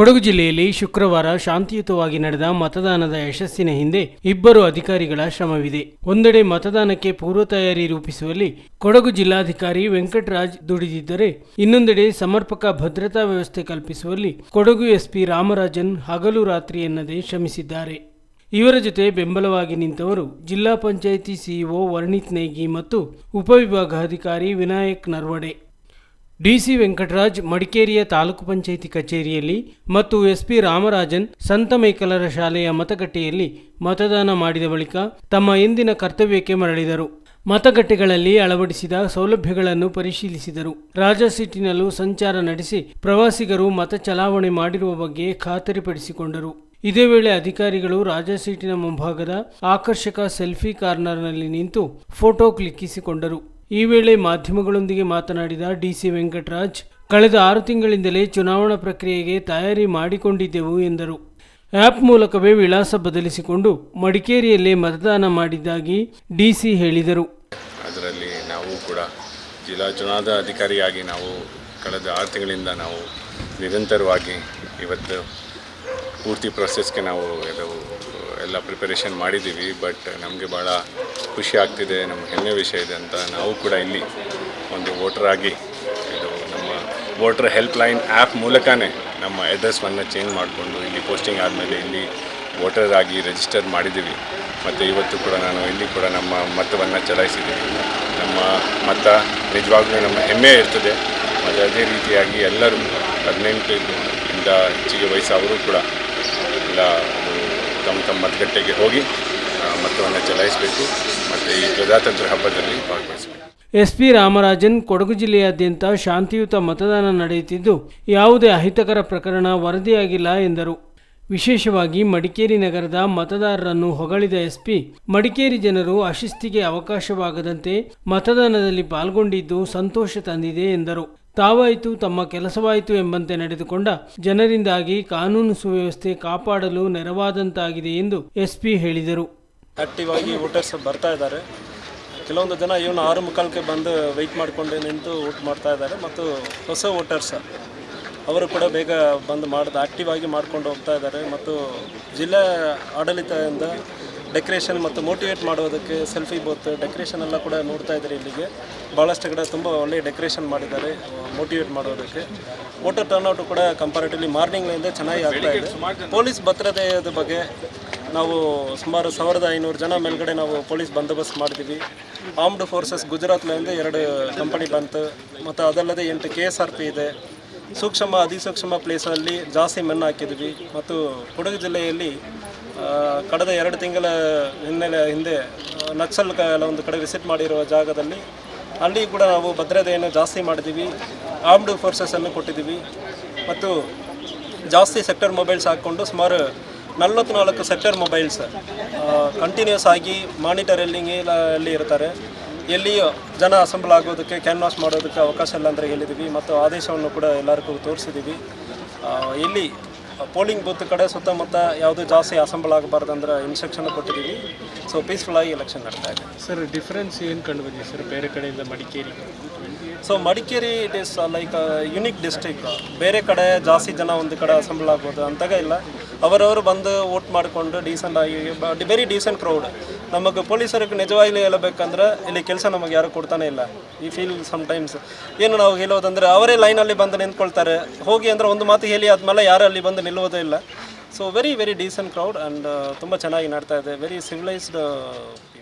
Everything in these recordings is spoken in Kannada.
ಕೊಡಗು ಜಿಲ್ಲೆಯಲ್ಲಿ ಶುಕ್ರವಾರ ಶಾಂತಿಯುತವಾಗಿ ನಡೆದ ಮತದಾನದ ಯಶಸ್ಸಿನ ಹಿಂದೆ ಇಬ್ಬರು ಅಧಿಕಾರಿಗಳ ಶ್ರಮವಿದೆ. ಒಂದೆಡೆ ಮತದಾನಕ್ಕೆ ಪೂರ್ವ ತಯಾರಿ ರೂಪಿಸುವಲ್ಲಿ ಕೊಡಗು ಜಿಲ್ಲಾಧಿಕಾರಿ ವೆಂಕಟರಾಜ್ ದುಡಿದಿದ್ದರೆ, ಇನ್ನೊಂದೆಡೆ ಸಮರ್ಪಕ ಭದ್ರತಾ ವ್ಯವಸ್ಥೆ ಕಲ್ಪಿಸುವಲ್ಲಿ ಕೊಡಗು ಎಸ್ಪಿ ರಾಮರಾಜನ್ ಹಗಲು ರಾತ್ರಿ ಎನ್ನದೇ ಶ್ರಮಿಸಿದ್ದಾರೆ. ಇವರ ಜೊತೆ ಬೆಂಬಲವಾಗಿ ನಿಂತವರು ಜಿಲ್ಲಾ ಪಂಚಾಯಿತಿ ಸಿಇಒ ವರ್ಣಿತ್ ನೇಗಿ ಮತ್ತು ಉಪವಿಭಾಗಾಧಿಕಾರಿ ವಿನಾಯಕ್ ನರ್ವಡೆ. ಡಿಸಿ ವೆಂಕಟರಾಜ್ ಮಡಿಕೇರಿಯ ತಾಲೂಕು ಪಂಚಾಯಿತಿ ಕಚೇರಿಯಲ್ಲಿ ಮತ್ತು ಎಸ್ಪಿ ರಾಮರಾಜನ್ ಸಂತ ಮೇಕಲರ ಶಾಲೆಯ ಮತಗಟ್ಟೆಯಲ್ಲಿ ಮತದಾನ ಮಾಡಿದ ಬಳಿಕ ತಮ್ಮ ಎಂದಿನ ಕರ್ತವ್ಯಕ್ಕೆ ಮರಳಿದರು. ಮತಗಟ್ಟೆಗಳಲ್ಲಿ ಅಳವಡಿಸಿದ ಸೌಲಭ್ಯಗಳನ್ನು ಪರಿಶೀಲಿಸಿದರು. ರಾಜ ಸೀಟಿನಲ್ಲೂ ಸಂಚಾರ ನಡೆಸಿ ಪ್ರವಾಸಿಗರು ಮತ ಚಲಾವಣೆ ಮಾಡಿರುವ ಬಗ್ಗೆ ಖಾತರಿಪಡಿಸಿಕೊಂಡರು. ಇದೇ ವೇಳೆ ಅಧಿಕಾರಿಗಳು ರಾಜ ಸೀಟಿನ ಮುಂಭಾಗದ ಆಕರ್ಷಕ ಸೆಲ್ಫಿ ಕಾರ್ನರ್ನಲ್ಲಿ ನಿಂತು ಫೋಟೋ ಕ್ಲಿಕ್ಕಿಸಿಕೊಂಡರು. ಈ ವೇಳೆ ಮಾಧ್ಯಮಗಳೊಂದಿಗೆ ಮಾತನಾಡಿದ ಡಿಸಿ ವೆಂಕಟರಾಜ್, ಕಳೆದ ಆರು ತಿಂಗಳಿಂದಲೇ ಚುನಾವಣಾ ಪ್ರಕ್ರಿಯೆಗೆ ತಯಾರಿ ಮಾಡಿಕೊಂಡಿದ್ದೆವು ಎಂದರು. ಆ್ಯಪ್ ಮೂಲಕವೇ ವಿಳಾಸ ಬದಲಿಸಿಕೊಂಡು ಮಡಿಕೇರಿಯಲ್ಲೇ ಮತದಾನ ಮಾಡಿದ್ದಾಗಿ ಡಿಸಿ ಹೇಳಿದರು. ಅದರಲ್ಲಿ ನಾವು ಕೂಡ ಜಿಲ್ಲಾ ಚುನಾವಣಾ ಅಧಿಕಾರಿಯಾಗಿ ನಾವು ಕಳೆದ ಆರು ತಿಂಗಳಿಂದ ನಾವು ನಿರಂತರವಾಗಿ ಇವತ್ತು ಪೂರ್ತಿ ಪ್ರೊಸೆಸ್ಗೆ ನಾವು ಎಲ್ಲ ಪ್ರಿಪರೇಷನ್ ಮಾಡಿದ್ದೀವಿ. ಬಟ್ ನಮಗೆ ಭಾಳ ಖುಷಿ ಆಗ್ತಿದೆ ನಮ್ಮ ಹೆಮ್ಮೆ ವಿಷಯ ಇದೆ ಅಂತ ನಾವು ಕೂಡ ಇಲ್ಲಿ ಒಂದು ವೋಟರ್ ಆಗಿ ಇದು ನಮ್ಮ ವೋಟರ್ ಹೆಲ್ಪ್ಲೈನ್ ಆ್ಯಪ್ ಮೂಲಕನೇ ನಮ್ಮ ಅಡ್ರೆಸ್ವನ್ನು ಚೇಂಜ್ ಮಾಡಿಕೊಂಡು ಇಲ್ಲಿ ಪೋಸ್ಟಿಂಗ್ ಆದಮೇಲೆ ಇಲ್ಲಿ ವೋಟರ್ ಆಗಿ ರಿಜಿಸ್ಟರ್ ಮಾಡಿದ್ದೀವಿ. ಮತ್ತು ಇವತ್ತು ಕೂಡ ನಾನು ಇಲ್ಲಿ ಕೂಡ ನಮ್ಮ ಮತವನ್ನು ಚಲಾಯಿಸಿದ್ದೀನಿ ನಮ್ಮ ಮತ ನಿಜವಾಗ್ಲೂ ನಮ್ಮ ಹೆಮ್ಮೆ ಇರ್ತದೆ. ಮತ್ತು ಅದೇ ರೀತಿಯಾಗಿ ಎಲ್ಲರೂ ಹದಿನೆಂಟು ಇಂದ ಹೆಚ್ಚಿಗೆ ವಯಸ್ಸಾದರೂ ಕೂಡ ಎಲ್ಲ ತಮ್ಮ ತಮ್ಮ ಮತಗಟ್ಟೆಗೆ ಹೋಗಿ ಚಲಾಯಿಸಬೇಕು ಮತ್ತು ಈ ಪ್ರಜಾತಂತ್ರ ಹಬ್ಬದಲ್ಲಿ ಭಾಗವಹಿಸಬೇಕು. ಎಸ್ಪಿ ರಾಮರಾಜನ್ ಕೊಡಗು ಜಿಲ್ಲೆಯಾದ್ಯಂತ ಶಾಂತಿಯುತ ಮತದಾನ ನಡೆಯುತ್ತಿದ್ದು, ಯಾವುದೇ ಅಹಿತಕರ ಪ್ರಕರಣ ವರದಿಯಾಗಿಲ್ಲ ಎಂದರು. ವಿಶೇಷವಾಗಿ ಮಡಿಕೇರಿ ನಗರದ ಮತದಾರರನ್ನು ಹೊಗಳಿದ ಎಸ್ಪಿ ಮಡಿಕೇರಿ ಜನರು ಅಶಿಸ್ತಿಗೆ ಅವಕಾಶವಾಗದಂತೆ ಮತದಾನದಲ್ಲಿ ಪಾಲ್ಗೊಂಡಿದ್ದು ಸಂತೋಷ ತಂದಿದೆ ಎಂದರು. ತಾವಾಯಿತು, ತಮ್ಮ ಕೆಲಸವಾಯಿತು ಎಂಬಂತೆ ನಡೆದುಕೊಂಡ ಜನರಿಂದಾಗಿ ಕಾನೂನು ಸುವ್ಯವಸ್ಥೆ ಕಾಪಾಡಲು ನೆರವಾದಂತಾಗಿದೆ ಎಂದು ಎಸ್ಪಿ ಹೇಳಿದರು. ಆಕ್ಟಿವ್ ಆಗಿ ವೋಟರ್ಸ್ ಬರ್ತಾ ಇದ್ದಾರೆ. ಕೆಲವೊಂದು ಜನ ಇವನು ಆರು ಮುಖಾಲ್ಕೆ ಬಂದು ವೆಯ್ಟ್ ಮಾಡಿಕೊಂಡು ನಿಂತು ವೋಟ್ ಮಾಡ್ತಾ ಇದ್ದಾರೆ ಮತ್ತು ಹೊಸ ವೋಟರ್ಸ್ ಅವರು ಕೂಡ ಬೇಗ ಬಂದು ಮಾಡಿದ ಆ್ಯಕ್ಟಿವ್ ಆಗಿ ಮಾಡ್ಕೊಂಡು ಹೋಗ್ತಾ ಇದ್ದಾರೆ ಮತ್ತು ಜಿಲ್ಲಾ ಆಡಳಿತದಿಂದ ಡೆಕೋರೇಷನ್ ಮತ್ತು ಮೋಟಿವೇಟ್ ಮಾಡೋದಕ್ಕೆ ಸೆಲ್ಫಿ ಬೋತ್ ಡೆಕೋರೇಷನ್ ಎಲ್ಲ ಕೂಡ ನೋಡ್ತಾ ಇದ್ದಾರೆ ಇಲ್ಲಿಗೆ. ಭಾಳಷ್ಟು ಕಡೆ ತುಂಬ ಒಳ್ಳೆ ಡೆಕೋರೇಷನ್ ಮಾಡಿದ್ದಾರೆ ಮೋಟಿವೇಟ್ ಮಾಡೋದಕ್ಕೆ ವೋಟರ್ ಟರ್ನ್ಔಟು ಕೂಡ ಕಂಪಾರಿಟಿವ್ಲಿ ಮಾರ್ನಿಂಗ್ನಿಂದ ಚೆನ್ನಾಗಿ ಆಗ್ತಾ ಇದೆ. ಪೊಲೀಸ್ ಭದ್ರತೆಯ ಬಗ್ಗೆ ನಾವು ಸುಮಾರು ಸಾವಿರದ ಐನೂರು ಜನ ಮೇಲ್ಗಡೆ ನಾವು ಪೊಲೀಸ್ ಬಂದೋಬಸ್ತ್ ಮಾಡಿದ್ವಿ ಆರ್ಮ್ಡ್ ಫೋರ್ಸಸ್ ಗುಜರಾತ್ನಿಂದ ಎರಡು ಕಂಪನಿ ಬಂತು. ಮತ್ತು ಅದಲ್ಲದೆ ಎಂಟು ಕೆ ಎಸ್ ಆರ್ ಪಿ ಇದೆ. ಸೂಕ್ಷ್ಮ ಅತಿಸೂಕ್ಷ್ಮ ಪ್ಲೇಸಲ್ಲಿ ಜಾಸ್ತಿ ಮಣ್ಣು ಹಾಕಿದ್ವಿ. ಮತ್ತು ಕೊಡಗು ಜಿಲ್ಲೆಯಲ್ಲಿ ಕಳೆದ ಎರಡು ತಿಂಗಳ ಹಿನ್ನೆಲೆ ಹಿಂದೆ ನಕ್ಸಲ್ ಒಂದು ಕಡೆ ವಿಸಿಟ್ ಮಾಡಿರುವ ಜಾಗದಲ್ಲಿ ಅಲ್ಲಿ ಕೂಡ ನಾವು ಭದ್ರತೆಯನ್ನು ಜಾಸ್ತಿ ಮಾಡಿದ್ದೀವಿ. ಆರ್ಮ್ಡ್ ಫೋರ್ಸಸನ್ನು ಕೊಟ್ಟಿದ್ದೀವಿ. ಮತ್ತು ಜಾಸ್ತಿ ಸೆಕ್ಟರ್ ಮೊಬೈಲ್ಸ್ ಹಾಕ್ಕೊಂಡು ಸುಮಾರು ನಲವತ್ನಾಲ್ಕು ಸೆಕ್ಟರ್ ಮೊಬೈಲ್ಸ್ ಕಂಟಿನ್ಯೂಸ್ ಆಗಿ ಮಾನಿಟರಲ್ಲಿ ಅಲ್ಲಿ ಇರ್ತಾರೆ. ಎಲ್ಲಿಯೂ ಜನ ಅಸೆಂಬಲ್ ಆಗೋದಕ್ಕೆ ಕ್ಯಾನ್ವಾಸ್ ಮಾಡೋದಕ್ಕೆ ಅವಕಾಶ ಇಲ್ಲ ಅಂತ ಹೇಳಿದ್ದೀವಿ ಮತ್ತು ಆದೇಶವನ್ನು ಕೂಡ ಎಲ್ಲರಿಗೂ ತೋರಿಸಿದ್ದೀವಿ ಇಲ್ಲಿ ಪೋಲಿಂಗ್ ಬೂತ್ ಕಡೆ ಸುತ್ತಮುತ್ತ ಯಾವುದು ಜಾಸ್ತಿ ಅಸೆಂಬಲ್ ಆಗಬಾರ್ದು ಅಂದ್ರೆ ಇನ್ಸ್ಟ್ರಕ್ಷನ್ ಕೊಟ್ಟಿದ್ದೀವಿ ಸೊ ಪೀಸ್ಫುಲ್ಲಾಗಿ ಎಲೆಕ್ಷನ್ ನಡೀತಾ ಇದೆ ಸರ್ ಡಿಫ್ರೆನ್ಸ್ ಏನು ಕಂಡು ಬಂದಿದೆ ಸರ್ ಬೇರೆ ಕಡೆಯಿಂದ Madikeri so Madikeri it is like unique district ಬೇರೆ ಕಡೆ ಜಾಸ್ತಿ ಜನ ಒಂದು ಕಡೆ ಅಸೆಂಬಲ್ ಆಗ್ಬೋದು ಅಂತಾಗ ಇಲ್ಲ ಅವರವರು ಬಂದು ವೋಟ್ ಮಾಡಿಕೊಂಡು ಡೀಸೆಂಟ್ ಆಗಿ ವೆರಿ ಡೀಸೆಂಟ್ ಕ್ರೌಡ್ ನಮಗೆ ಪೊಲೀಸರಿಗೆ ನಿಜವಾಗ್ಲೂ ಹೇಳಬೇಕಂದ್ರೆ ಇಲ್ಲಿ ಕೆಲಸ ನಮಗೆ ಯಾರು ಕೊಡ್ತಾನೆ ಇಲ್ಲ ಈ ಫೀಲ್ ಟೈಮ್ಸ್ ಏನು ನಾವು ಹೇಳೋದಂದ್ರೆ ಅವರೇ ಲೈನಲ್ಲಿ ಬಂದು ನಿಂತ್ಕೊಳ್ತಾರೆ ಹೋಗಿ ಅಂದ್ರೆ ಒಂದು ಮಾತು ಹೇಳಿ ಆದಮೇಲೆ ಯಾರು ಅಲ್ಲಿ ಬಂದು ನಿಲ್ಲುವುದೇ ಇಲ್ಲ so very very decent crowd and ತುಂಬ ಚೆನ್ನಾಗಿ ನಡ್ತಾ ಇದೆ very civilised C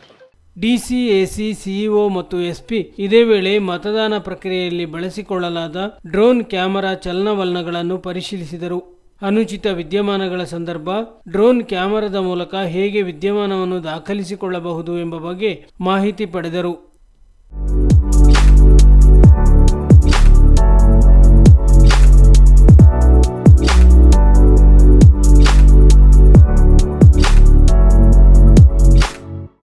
DC AC CEO ಮತ್ತು ಎಸ್ಪಿ ಇದೇ ವೇಳೆ ಮತದಾನ ಪ್ರಕ್ರಿಯೆಯಲ್ಲಿ ಬಳಸಿಕೊಳ್ಳಲಾದ ಡ್ರೋನ್ ಕ್ಯಾಮೆರಾ ಚಲನವಲನಗಳನ್ನು ಪರಿಶೀಲಿಸಿದರು. ಅನುಚಿತ ವಿದ್ಯಮಾನಗಳ ಸಂದರ್ಭ ಡ್ರೋನ್ ಕ್ಯಾಮರಾದ ಮೂಲಕ ಹೇಗೆ ವಿದ್ಯಮಾನವನ್ನು ದಾಖಲಿಸಿಕೊಳ್ಳಬಹುದು ಎಂಬ ಬಗ್ಗೆ ಮಾಹಿತಿ ಪಡೆದರು.